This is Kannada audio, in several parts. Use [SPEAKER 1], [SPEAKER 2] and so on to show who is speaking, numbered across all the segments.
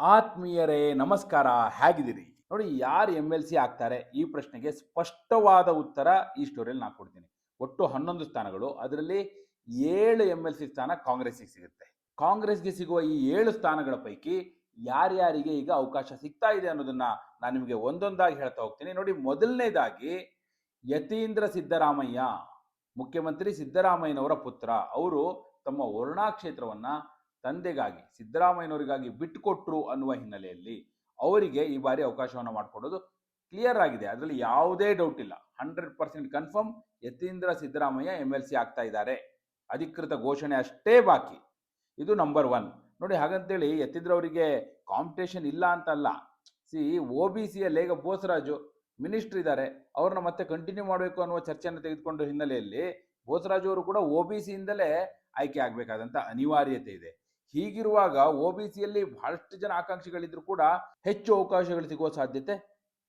[SPEAKER 1] ಆತ್ಮೀಯರೇ, ನಮಸ್ಕಾರ, ಹೇಗಿದ್ದೀರಿ? ನೋಡಿ, ಯಾರು ಎಂ ಎಲ್ ಸಿ ಆಗ್ತಾರೆ? ಈ ಪ್ರಶ್ನೆಗೆ ಸ್ಪಷ್ಟವಾದ ಉತ್ತರ ಈ ಸ್ಟೋರಿಯಲ್ಲಿ ನಾನು ಕೊಡ್ತೀನಿ. ಒಟ್ಟು ಹನ್ನೊಂದು ಸ್ಥಾನಗಳು. ಅದರಲ್ಲಿ ಏಳು ಎಂ ಎಲ್ ಸಿ ಸ್ಥಾನ ಕಾಂಗ್ರೆಸ್ಗೆ ಸಿಗುತ್ತೆ. ಕಾಂಗ್ರೆಸ್ಗೆ ಸಿಗುವ ಈ ಏಳು ಸ್ಥಾನಗಳ ಪೈಕಿ ಯಾರ್ಯಾರಿಗೆ ಈಗ ಅವಕಾಶ ಸಿಗ್ತಾ ಇದೆ ಅನ್ನೋದನ್ನ ನಾನು ನಿಮಗೆ ಒಂದೊಂದಾಗಿ ಹೇಳ್ತಾ ಹೋಗ್ತೀನಿ. ನೋಡಿ, ಮೊದಲನೇದಾಗಿ ಯತೀಂದ್ರ ಸಿದ್ದರಾಮಯ್ಯ, ಮುಖ್ಯಮಂತ್ರಿ ಸಿದ್ದರಾಮಯ್ಯನವರ ಪುತ್ರ. ಅವರು ತಮ್ಮ ವರುಣಾ ಕ್ಷೇತ್ರವನ್ನ ತಂದೆಗಾಗಿ, ಸಿದ್ದರಾಮಯ್ಯನವರಿಗಾಗಿ ಬಿಟ್ಟುಕೊಟ್ರು ಅನ್ನುವ ಹಿನ್ನೆಲೆಯಲ್ಲಿ ಅವರಿಗೆ ಈ ಬಾರಿ ಅವಕಾಶವನ್ನು ಮಾಡಿಕೊಡೋದು ಕ್ಲಿಯರ್ ಆಗಿದೆ. ಅದರಲ್ಲಿ ಯಾವುದೇ ಡೌಟ್ ಇಲ್ಲ. Hundred percent confirm Yathindra Siddaramaiah M L C ಆಗ್ತಾ ಇದ್ದಾರೆ. ಅಧಿಕೃತ ಘೋಷಣೆ ಅಷ್ಟೇ ಬಾಕಿ. ಇದು ನಂಬರ್ ಒನ್ ನೋಡಿ, ಹಾಗಂತೇಳಿ ಯತೀಂದ್ರ ಅವರಿಗೆ ಕಾಂಪಿಟೇಷನ್ ಇಲ್ಲ ಅಂತಲ್ಲ. ಸಿ ಒ ಬಿ ಸಿಯ ಲೇಗ ಬೋಸರಾಜು ಮಿನಿಸ್ಟರ್ ಇದ್ದಾರೆ. ಅವ್ರನ್ನ ಮತ್ತೆ ಕಂಟಿನ್ಯೂ ಮಾಡಬೇಕು ಅನ್ನುವ ಚರ್ಚೆಯನ್ನು ತೆಗೆದುಕೊಂಡ ಹಿನ್ನೆಲೆಯಲ್ಲಿ ಬೋಸರಾಜು ಅವರು ಕೂಡ ಒ ಬಿ ಸಿಯಿಂದಲೇ ಆಯ್ಕೆ ಆಗಬೇಕಾದಂಥ ಅನಿವಾರ್ಯತೆ ಇದೆ. ಹೀಗಿರುವಾಗ ಒ ಬಿ ಸಿಯಲ್ಲಿ ಬಹಳಷ್ಟು ಜನ ಆಕಾಂಕ್ಷಿಗಳಿದ್ರು ಕೂಡ ಹೆಚ್ಚು ಅವಕಾಶಗಳು ಸಿಗುವ ಸಾಧ್ಯತೆ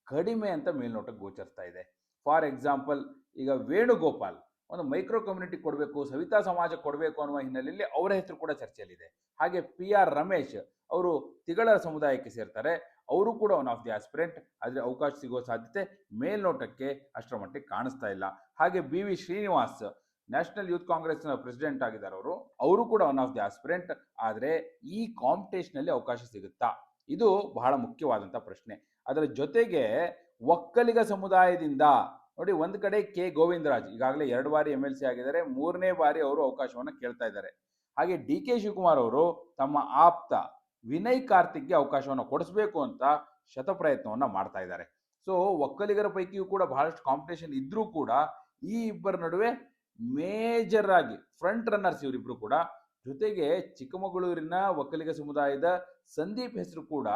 [SPEAKER 1] ಕಡಿಮೆ ಅಂತ ಮೇಲ್ನೋಟಕ್ಕೆ ಗೋಚರಿಸ್ತಾ ಇದೆ. ಫಾರ್ ಎಕ್ಸಾಂಪಲ್, ಈಗ ವೇಣುಗೋಪಾಲ್ ಒಂದು ಮೈಕ್ರೋ ಕಮ್ಯುನಿಟಿ ಕೊಡಬೇಕು, ಸವಿತಾ ಸಮಾಜ ಕೊಡಬೇಕು ಅನ್ನುವ ಹಿನ್ನೆಲೆಯಲ್ಲಿ ಅವರ ಹೆಸರು ಕೂಡ ಚರ್ಚೆಯಲ್ಲಿದೆ. ಹಾಗೆ ಪಿ ಆರ್ ರಮೇಶ್ ಅವರು ತಿಗಳರ ಸಮುದಾಯಕ್ಕೆ ಸೇರ್ತಾರೆ. ಅವರು ಕೂಡ ಒನ್ ಆಫ್ ದಿ ಆಸ್ಪಿರೆಂಟ್ ಆದರೆ ಅವಕಾಶ ಸಿಗುವ ಸಾಧ್ಯತೆ ಮೇಲ್ನೋಟಕ್ಕೆ ಅಷ್ಟರ ಮಟ್ಟಿಗೆ ಕಾಣಿಸ್ತಾ ಇಲ್ಲ. ಹಾಗೆ B V Srinivas national youth ಕಾಂಗ್ರೆಸ್ನ ಪ್ರೆಸಿಡೆಂಟ್ ಆಗಿದ್ದಾರೆ ಅವರು. ಅವರು ಕೂಡ ಒನ್ ಆಫ್ ದಿ ಆಸ್ಪಿರೆಂಟ್ ಆದರೆ ಈ ಕಾಂಪಿಟೇಷನಲ್ಲಿ ಅವಕಾಶ ಸಿಗುತ್ತಾ? ಇದು ಬಹಳ ಮುಖ್ಯವಾದಂಥ ಪ್ರಶ್ನೆ. ಅದರ ಜೊತೆಗೆ ಒಕ್ಕಲಿಗ ಸಮುದಾಯದಿಂದ ನೋಡಿ ಒಂದು ಕಡೆ ಕೆ ಗೋವಿಂದರಾಜ್, ಈಗಾಗಲೇ ಎರಡು ಬಾರಿ ಎಂ ಎಲ್ ಸಿ ಆಗಿದ್ದಾರೆ, ಮೂರನೇ ಬಾರಿ ಅವರು ಅವಕಾಶವನ್ನು ಕೇಳ್ತಾ ಇದ್ದಾರೆ. ಹಾಗೆ ಡಿ ಕೆ ಶಿವಕುಮಾರ್ ಅವರು ತಮ್ಮ ಆಪ್ತ ವಿನಯ್ ಕಾರ್ತಿಕ್ಗೆ ಅವಕಾಶವನ್ನು ಕೊಡಿಸ್ಬೇಕು ಅಂತ ಶತಪ್ರಯತ್ನವನ್ನು ಮಾಡ್ತಾ ಇದ್ದಾರೆ. ಸೊ ಒಕ್ಕಲಿಗರ ಪೈಕಿಯೂ ಕೂಡ ಬಹಳಷ್ಟು ಕಾಂಪಿಟೇಷನ್ ಇದ್ರೂ ಕೂಡ ಈ ಇಬ್ಬರ ನಡುವೆ ಮೇಜರ್ ಆಗಿ ಫ್ರಂಟ್ ರನ್ನರ್ಸ್ ಇವರಿಬ್ರು ಕೂಡ, ಜೊತೆಗೆ ಚಿಕ್ಕಮಗಳೂರಿನ ಒಕ್ಕಲಿಗ ಸಮುದಾಯದ ಸಂದೀಪ್ ಹೆಸರು ಕೂಡ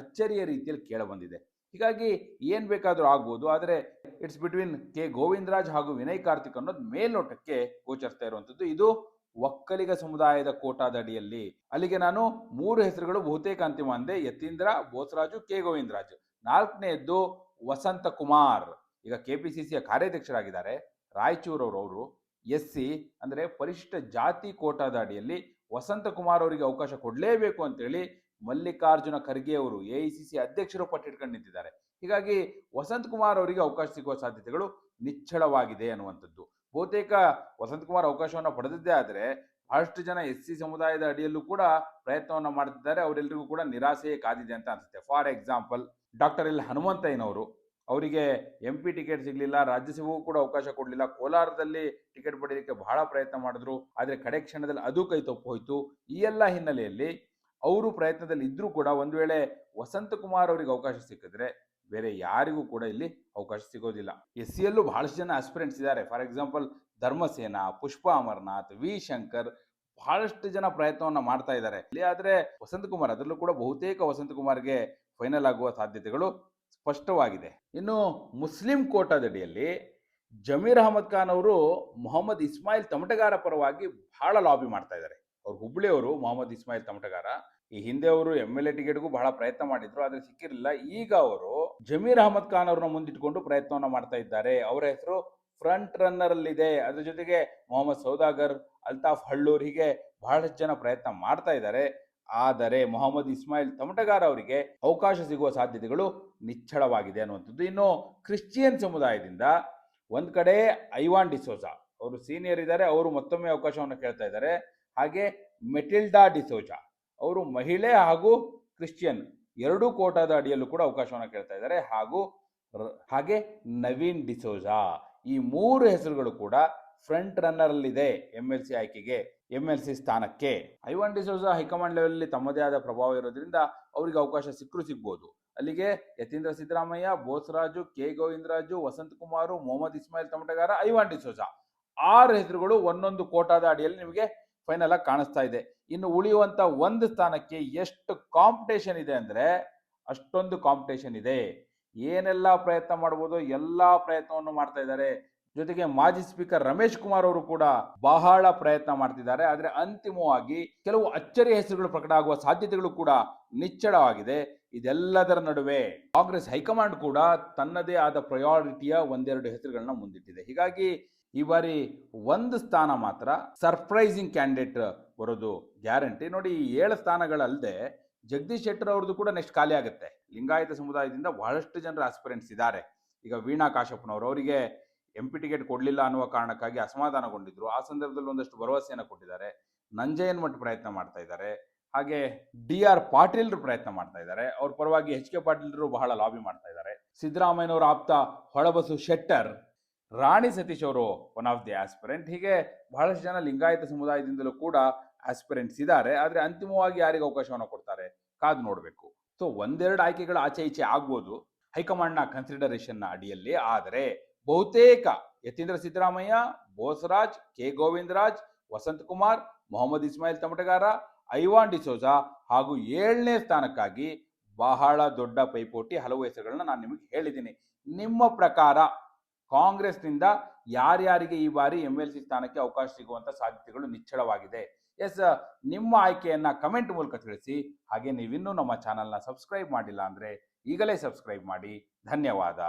[SPEAKER 1] ಅಚ್ಚರಿಯ ರೀತಿಯಲ್ಲಿ ಕೇಳಬಂದಿದೆ ಹೀಗಾಗಿ ಏನ್ ಬೇಕಾದರೂ ಆಗ್ಬೋದು, ಆದರೆ ಇಟ್ಸ್ ಬಿಟ್ವೀನ್ ಕೆ ಗೋವಿಂದರಾಜ್ ಹಾಗೂ ವಿನಯ್ ಕಾರ್ತಿಕ್ ಅನ್ನೋದು ಮೇಲ್ನೋಟಕ್ಕೆ ಗೋಚರಿಸ್ತಾ ಇರುವಂತದ್ದು ಇದು ಒಕ್ಕಲಿಗ ಸಮುದಾಯದ ಕೋಟಾದ ಅಡಿಯಲ್ಲಿ. ಅಲ್ಲಿಗೆ ನಾನು ಮೂರು ಹೆಸರುಗಳು ಬಹುತೇಕ ಅಂತಿಮ ಅಂದೆ, ಯತೀಂದ್ರ, ಬೋಸರಾಜು, ಕೆ ಗೋವಿಂದರಾಜ್. ನಾಲ್ಕನೆಯದ್ದು ವಸಂತ ಕುಮಾರ್ ಈಗ ಕೆಪಿಸಿಸಿಯ ಕಾರ್ಯಾಧ್ಯಕ್ಷರಾಗಿದ್ದಾರೆ. ರಾಯಚೂರವರು ಎಸ್ ಸಿ ಅಂದರೆ ಪರಿಶಿಷ್ಟ ಜಾತಿ ಕೋಟಾದ ಅಡಿಯಲ್ಲಿ ವಸಂತ ಕುಮಾರ್ ಅವರಿಗೆ ಅವಕಾಶ ಕೊಡಲೇಬೇಕು ಅಂತೇಳಿ ಮಲ್ಲಿಕಾರ್ಜುನ ಖರ್ಗೆ ಅವರು ಎ ಐ ಸಿ ಸಿ ಅಧ್ಯಕ್ಷರು ಪಟ್ಟಿಟ್ಕೊಂಡು ನಿಂತಿದ್ದಾರೆ. ಹೀಗಾಗಿ ವಸಂತ ಕುಮಾರ್ ಅವರಿಗೆ ಅವಕಾಶ ಸಿಗುವ ಸಾಧ್ಯತೆಗಳು ನಿಚ್ಚಳವಾಗಿದೆ ಅನ್ನುವಂಥದ್ದು. ಬಹುತೇಕ ವಸಂತ ಕುಮಾರ್ ಅವಕಾಶವನ್ನು ಪಡೆದಿದ್ದೇ ಆದರೆ ಬಹಳಷ್ಟು ಜನ ಎಸ್ ಸಿ ಸಮುದಾಯದ ಅಡಿಯಲ್ಲೂ ಕೂಡ ಪ್ರಯತ್ನವನ್ನು ಮಾಡ್ತಿದ್ದಾರೆ. ಅವರೆಲ್ಲರಿಗೂ ಕೂಡ ನಿರಾಸೆಯೇ ಕಾದಿದೆ ಅಂತ ಅನಿಸುತ್ತೆ. ಫಾರ್ ಎಕ್ಸಾಂಪಲ್ ಡಾಕ್ಟರ್ ಎಲ್ ಹನುಮಂತಯ್ಯನವರು ಅವರಿಗೆ ಎಂ ಪಿ ಟಿಕೆಟ್ ಸಿಗಲಿಲ್ಲ, ರಾಜ್ಯಸಭೆಗೂ ಕೂಡ ಅವಕಾಶ ಕೊಡಲಿಲ್ಲ. ಕೋಲಾರದಲ್ಲಿ ಟಿಕೆಟ್ ಪಡೆಯಲಿಕ್ಕೆ ಬಹಳ ಪ್ರಯತ್ನ ಮಾಡಿದ್ರು. ಆದರೆ ಕಡೆ ಕ್ಷಣದಲ್ಲಿ ಅದು ಕೈ ತಪ್ಪು ಹೋಯಿತು. ಈ ಎಲ್ಲ ಹಿನ್ನೆಲೆಯಲ್ಲಿ ಅವರು ಪ್ರಯತ್ನದಲ್ಲಿ ಇದ್ದರೂ ಕೂಡ ಒಂದು ವೇಳೆ ವಸಂತ ಕುಮಾರ್ ಅವರಿಗೆ ಅವಕಾಶ ಸಿಕ್ಕಿದ್ರೆ ಬೇರೆ ಯಾರಿಗೂ ಕೂಡ ಇಲ್ಲಿ ಅವಕಾಶ ಸಿಗೋದಿಲ್ಲ. ಎಸ್ ಸಿಯಲ್ಲೂ ಬಹಳಷ್ಟು ಜನ ಆಸ್ಪಿರೆಂಟ್ಸ್ ಇದ್ದಾರೆ. For example Dharmasena, Pushpa Amarnath V Shankar ಬಹಳಷ್ಟು ಜನ ಪ್ರಯತ್ನವನ್ನ ಮಾಡ್ತಾ ಇದ್ದಾರೆ. ಇಲ್ಲಿ ಆದ್ರೆ ವಸಂತ ಕುಮಾರ್ ಅದರಲ್ಲೂ ಕೂಡ ಬಹುತೇಕ ವಸಂತ ಕುಮಾರ್ಗೆ ಫೈನಲ್ ಆಗುವ ಸಾಧ್ಯತೆಗಳು ಸ್ಪಷ್ಟವಾಗಿದೆ. ಇನ್ನು ಮುಸ್ಲಿಂ ಕೋಟಾದಡಿಯಲ್ಲಿ ಜಮೀರ್ ಅಹಮದ್ ಖಾನ್ ಅವರು ಮೊಹಮ್ಮದ್ ಇಸ್ಮಾಯಿಲ್ ತಮಟಗಾರ ಪರವಾಗಿ ಬಹಳ ಲಾಬಿ ಮಾಡ್ತಾ ಇದ್ದಾರೆ. ಅವ್ರು ಹುಬ್ಳಿಯವರು ಮೊಹಮ್ಮದ್ ಇಸ್ಮಾಯಿಲ್ ತಮಟಗಾರ. ಈ ಹಿಂದೆ ಅವರು ಎಂ ಎಲ್ ಎ ಟಿಕೆಟ್ಗೂ ಬಹಳ ಪ್ರಯತ್ನ ಮಾಡಿದ್ರು, ಆದರೆ ಸಿಕ್ಕಿರಲಿಲ್ಲ. ಈಗ ಅವರು ಜಮೀರ್ ಅಹಮದ್ ಖಾನ್ ಅವ್ರನ್ನ ಮುಂದಿಟ್ಕೊಂಡು ಪ್ರಯತ್ನವನ್ನ ಮಾಡ್ತಾ ಇದ್ದಾರೆ. ಅವರ ಹೆಸರು ಫ್ರಂಟ್ ರನ್ನರ್ ಅಲ್ಲಿದೆ ಅದ್ರ ಜೊತೆಗೆ ಮೊಹಮ್ಮದ್ ಸೌದಾಗರ್, ಅಲ್ತಾಫ್ ಹಳ್ಳೂರ್ ಹೀಗೆ ಬಹಳಷ್ಟು ಜನ ಪ್ರಯತ್ನ ಮಾಡ್ತಾ ಇದ್ದಾರೆ. ಆದರೆ ಮೊಹಮ್ಮದ್ ಇಸ್ಮಾಯಿಲ್ ತಮಟಗಾರ ಅವರಿಗೆ ಅವಕಾಶ ಸಿಗುವ ಸಾಧ್ಯತೆಗಳು ನಿಚ್ಚಳವಾಗಿದೆ ಅನ್ನುವಂಥದ್ದು. ಇನ್ನು ಕ್ರಿಶ್ಚಿಯನ್ ಸಮುದಾಯದಿಂದ ಒಂದು ಕಡೆ ಐವಾನ್ ಡಿಸೋಜಾ ಅವರು ಸೀನಿಯರ್ ಇದ್ದಾರೆ, ಅವರು ಮತ್ತೊಮ್ಮೆ ಅವಕಾಶವನ್ನು ಕೇಳ್ತಾ ಇದ್ದಾರೆ. ಹಾಗೆ ಮೆಟಿಲ್ಡಾ ಡಿಸೋಜಾ ಅವರು ಮಹಿಳೆ ಹಾಗೂ ಕ್ರಿಶ್ಚಿಯನ್ ಎರಡೂ ಕೋಟಾದ ಅಡಿಯಲ್ಲೂ ಕೂಡ ಅವಕಾಶವನ್ನು ಕೇಳ್ತಾ ಇದ್ದಾರೆ. ಹಾಗೂ ಹಾಗೆ ನವೀನ್ ಡಿಸೋಜಾ ಈ ಮೂರು ಹೆಸರುಗಳು ಕೂಡ ಫ್ರಂಟ್ ರನ್ನರ್ ಅಲ್ಲಿದೆ ಎಂ ಎಲ್ ಸಿ ಆಯ್ಕೆಗೆ. ಎಂ ಎಲ್ ಸಿ ಸ್ಥಾನಕ್ಕೆ. Ivan D'Souza high command level ತಮ್ಮದೇ ಆದ ಪ್ರಭಾವ ಇರೋದ್ರಿಂದ ಅವರಿಗೆ ಅವಕಾಶ ಸಿಕ್ಕರೂ ಸಿಗ್ಬೋದು. ಅಲ್ಲಿಗೆ ಯತೀಂದ್ರ ಸಿದ್ದರಾಮಯ್ಯ, ಬೋಸರಾಜು, ಕೆ ಗೋವಿಂದರಾಜು, ವಸಂತ ಕುಮಾರ್, ಮೊಹಮ್ಮದ್ ಇಸ್ಮಾಯಿಲ್ ತಮಟಗಾರ ಐವಾನ್ ಡಿಸೋಜಾ ಆರು ಹೆಸರುಗಳು ಒಂದೊಂದು ಕೋಟಾದ ಅಡಿಯಲ್ಲಿ ನಿಮಗೆ ಫೈನಲ್ ಆಗಿ ಕಾಣಿಸ್ತಾ ಇದೆ. ಇನ್ನು ಉಳಿಯುವಂತ ಒಂದು ಸ್ಥಾನಕ್ಕೆ ಎಷ್ಟು ಕಾಂಪಿಟೇಷನ್ ಇದೆ ಅಂದ್ರೆ ಅಷ್ಟೊಂದು ಕಾಂಪಿಟೇಷನ್ ಇದೆ. ಏನೆಲ್ಲ ಪ್ರಯತ್ನ ಮಾಡ್ಬೋದು ಎಲ್ಲಾ ಪ್ರಯತ್ನವನ್ನು ಮಾಡ್ತಾ ಇದ್ದಾರೆ. ಜೊತೆಗೆ ಮಾಜಿ ಸ್ಪೀಕರ್ ರಮೇಶ್ ಕುಮಾರ್ ಅವರು ಕೂಡ ಬಹಳ ಪ್ರಯತ್ನ ಮಾಡ್ತಿದ್ದಾರೆ. ಆದರೆ ಅಂತಿಮವಾಗಿ ಕೆಲವು ಅಚ್ಚರಿ ಹೆಸರುಗಳು ಪ್ರಕಟ ಆಗುವ ಸಾಧ್ಯತೆಗಳು ಕೂಡ ನಿಚ್ಚಳವಾಗಿದೆ. ಇದೆಲ್ಲದರ ನಡುವೆ ಕಾಂಗ್ರೆಸ್ ಹೈಕಮಾಂಡ್ ಕೂಡ ತನ್ನದೇ ಆದ ಪ್ರಯಾರಿಟಿಯ ಒಂದೆರಡು ಹೆಸರುಗಳನ್ನ ಮುಂದಿಟ್ಟಿದೆ. ಹೀಗಾಗಿ ಈ ಬಾರಿ ಒಂದು ಸ್ಥಾನ ಮಾತ್ರ ಸರ್ಪ್ರೈಸಿಂಗ್ ಕ್ಯಾಂಡಿಡೇಟ್ ಬರೋದು ಗ್ಯಾರಂಟಿ ನೋಡಿ, ಈ ಏಳು ಸ್ಥಾನಗಳಲ್ಲದೆ ಜಗದೀಶ್ ಶೆಟ್ಟರ್ ಅವ್ರದ್ದು ಕೂಡ ನೆಕ್ಸ್ಟ್ ಖಾಲಿ ಆಗುತ್ತೆ. ಲಿಂಗಾಯತ ಸಮುದಾಯದಿಂದ ಬಹಳಷ್ಟು ಜನರ ಆಸ್ಪಿರೆಂಟ್ಸ್ ಇದ್ದಾರೆ. ಈಗ ವೀಣಾ ಕಾಶಪ್ಪನವರು, ಅವರಿಗೆ ಎಂ ಪಿ ಟಿಕೆಟ್ ಕೊಡಲಿಲ್ಲ ಅನ್ನುವ ಕಾರಣಕ್ಕಾಗಿ ಅಸಮಾಧಾನಗೊಂಡಿದ್ರು. ಆ ಸಂದರ್ಭದಲ್ಲಿ ಒಂದಷ್ಟು ಭರವಸೆಯನ್ನು ಕೊಟ್ಟಿದ್ದಾರೆ. ನಂಜಯನ್ ಮಠ್ ಪ್ರಯತ್ನ ಮಾಡ್ತಾ ಇದ್ದಾರೆ. ಹಾಗೆ ಡಿ ಆರ್ ಪಾಟೀಲ್ರು ಪ್ರಯತ್ನ ಮಾಡ್ತಾ ಇದ್ದಾರೆ. ಅವ್ರ ಪರವಾಗಿ ಎಚ್ ಕೆ ಪಾಟೀಲ್ರು ಬಹಳ ಲಾಬಿ ಮಾಡ್ತಾ ಇದ್ದಾರೆ. ಸಿದ್ದರಾಮಯ್ಯನವರ ಆಪ್ತ ಹೊಳಬಸು ಶೆಟ್ಟರ್, ರಾಣಿ ಸತೀಶ್ ಅವರು ಒನ್ ಆಫ್ ದಿ ಆಸ್ಪಿರೆಂಟ್ ಹೀಗೆ ಬಹಳಷ್ಟು ಜನ ಲಿಂಗಾಯತ ಸಮುದಾಯದಿಂದಲೂ ಕೂಡ ಆಸ್ಪಿರೆಂಟ್ಸ್ ಇದ್ದಾರೆ. ಆದರೆ ಅಂತಿಮವಾಗಿ ಯಾರಿಗೆ ಅವಕಾಶವನ್ನು ಕೊಡ್ತಾರೆ? ಕಾದು ನೋಡಬೇಕು. ಸೊ ಒಂದೆರಡು ಆಯ್ಕೆಗಳು ಆಚೆ ಈಚೆ ಆಗ್ಬೋದು. ಹೈಕಮಾಂಡ್ನ ಕನ್ಸಿಡರೇಷನ್ನ ಅಡಿಯಲ್ಲಿ. ಆದರೆ ಬಹುತೇಕ ಯತೀಂದ್ರ ಸಿದ್ದರಾಮಯ್ಯ, ಬೋಸರಾಜ್, ಕೆ. ಗೋವಿಂದರಾಜ್, ವಸಂತ್ ಕುಮಾರ್, ಮೊಹಮ್ಮದ್ ಇಸ್ಮಾಯಿಲ್ ತಮಟಗಾರ ಐವಾನ್ ಡಿಸೋಜಾ ಹಾಗೂ ಏಳನೇ ಸ್ಥಾನಕ್ಕಾಗಿ ಬಹಳ ದೊಡ್ಡ ಪೈಪೋಟಿ ಹಲವು ಹೆಸರುಗಳನ್ನ ನಾನು ನಿಮಗೆ ಹೇಳಿದ್ದೀನಿ. ನಿಮ್ಮ ಪ್ರಕಾರ ಕಾಂಗ್ರೆಸ್ನಿಂದ ಯಾರ್ಯಾರಿಗೆ ಈ ಬಾರಿ ಎಂ ಎಲ್ ಸಿ ಸ್ಥಾನಕ್ಕೆ ಅವಕಾಶ ಸಿಗುವಂತ ಸಾಧ್ಯತೆಗಳು ನಿಚ್ಚಳವಾಗಿದೆ? ಎಸ್, ನಿಮ್ಮ ಆಯ್ಕೆಯನ್ನ ಕಮೆಂಟ್ ಮೂಲಕ ತಿಳಿಸಿ. ಹಾಗೆ ನೀವಿನ್ನೂ ನಮ್ಮ ಚಾನಲ್ನ ಸಬ್ಸ್ಕ್ರೈಬ್ ಮಾಡಿಲ್ಲ ಅಂದ್ರೆ ಈಗಲೇ ಸಬ್ಸ್ಕ್ರೈಬ್ ಮಾಡಿ. ಧನ್ಯವಾದ.